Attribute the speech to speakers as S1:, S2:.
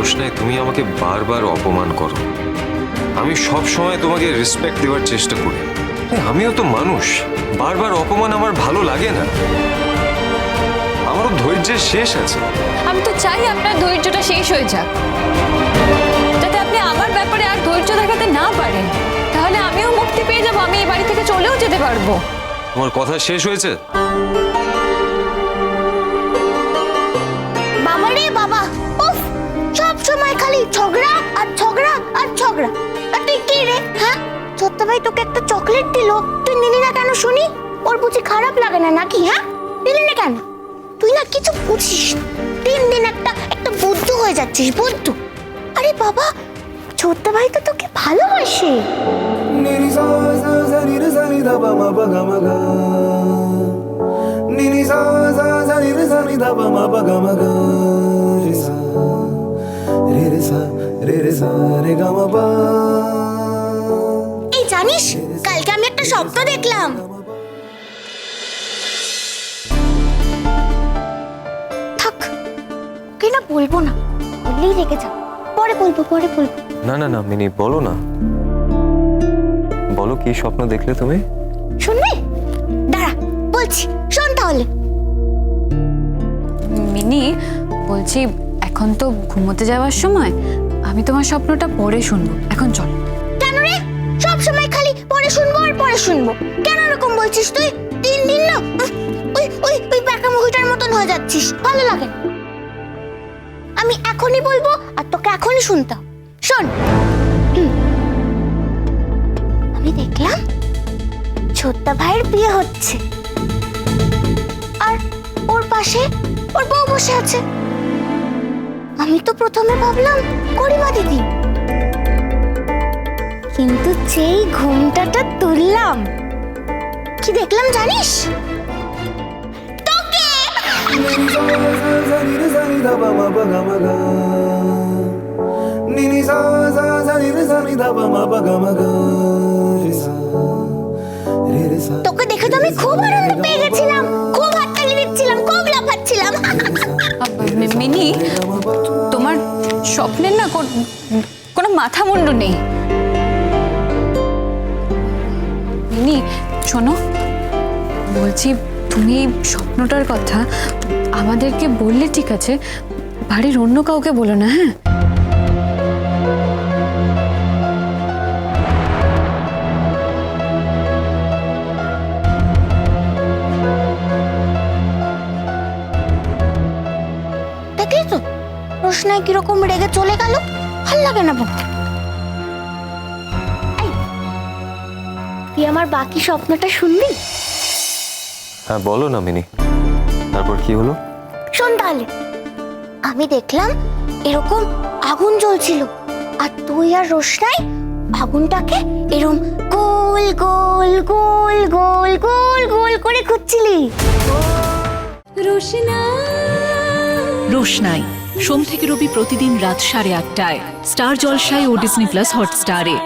S1: রোশনাই তুমি আমাকে বারবার অপমান করো। আমি সব সময় তোমাকে রেসপেক্ট দেওয়ার চেষ্টা করি। আমিও তো মানুষ। বারবার অপমান আমার ভালো লাগে না। আমারও ধৈর্যের শেষ আছে।
S2: আমি তো চাই আপনার ধৈর্যটা শেষ হয়ে যাক। যাতে আপনি আমার ব্যাপারে আর ধৈর্য দেখাতে না পারেন। তাহলে আমিও মুক্তি পেয়ে যাব। আমি এই বাড়ি থেকে চলেও যেতে পারব।
S1: তোমার কথা শেষ হয়েছে?
S3: দিল তুই নিলি না কেন শুনি? ওর বুঝি খারাপ লাগে না নাকি হ্যাঁ? নিলি না কেন? তুই না কিছু বুঝিস না। দিন একটা একটা বুদ্ধ হয়ে যাচ্ছিস বুদ্ধ আরে বাবা, ছোট্ট ভাই তো তোকে ভালোবাসে। জানিস, কালকে একটা স্বপ্ন দেখলাম। থাক ওকে না বলব না। বললেই রেগে যা পরে বলব পরে বলব।
S1: না না না মিনি বলো না। বলো কি স্বপ্ন দেখলে তুমি?
S3: শুনবি? দাঁড়া বলছি শোন তাহলে।
S2: মিনি বলছি এখন তো ঘুমোতে যাওয়ার সময় আমি তোমার স্বপ্নটা পরে শুনব। এখন চল।
S3: পরে শুনব। কেন এরকম বলছিস তুই? তিন দিন না ওই ওই ওই প্যাকা মুভিটার মতন হয়ে যাচ্ছিস। ভালো লাগে আমি এখনই বলব আর তোকে এখনই শুনতে। শোন। আমি দেখলাম ছোট্ট ভাইয়ের বিয়ে হচ্ছে। আর ওর পাশে ওর বউ বসে আছে। আমি তো প্রথমে ভাবলাম করিমা দিদি। কিন্তু যেই ঘুমটাটা তুললাম। কি দেখলাম জানিস? তোকে. তোকে দেখে তো আমি খুব আনন্দ পেয়ে গেছিলাম। খুব হাততালি দিচ্ছিলাম, খুব লাফাচ্ছিলাম।
S2: মিনি, তোমার স্বপ্নের না কোনো মাথা মুন্ডু নেই। মিনি শোনো, বলছি তুমি স্বপ্নটার কথা আমাদেরকে বললে ঠিক আছে, বাড়ির অন্য কাউকে বলো না হ্যাঁ?
S3: রোশনাই কীরকম রেগে চলে গেল, ভালো লাগে না বলতে তুই আমার বাকি স্বপ্নটা শুনবি?
S1: হ্যাঁ বলো না মিনি। তারপর কি হলো?
S3: শোন তাহলে। আমি দেখলাম এরকম আগুন জ্বলছিল আর তুই আর রোশনাই আগুনটাকে এরম গোল গোল গোল গোল গোল গোল করে খুঁজছিলি।
S4: রোশনাই। সোম থেকে রবি প্রতিদিন রাত সাড়ে আটটায় স্টার জলসায় ও ডিসনি প্লাস হটস্টারে।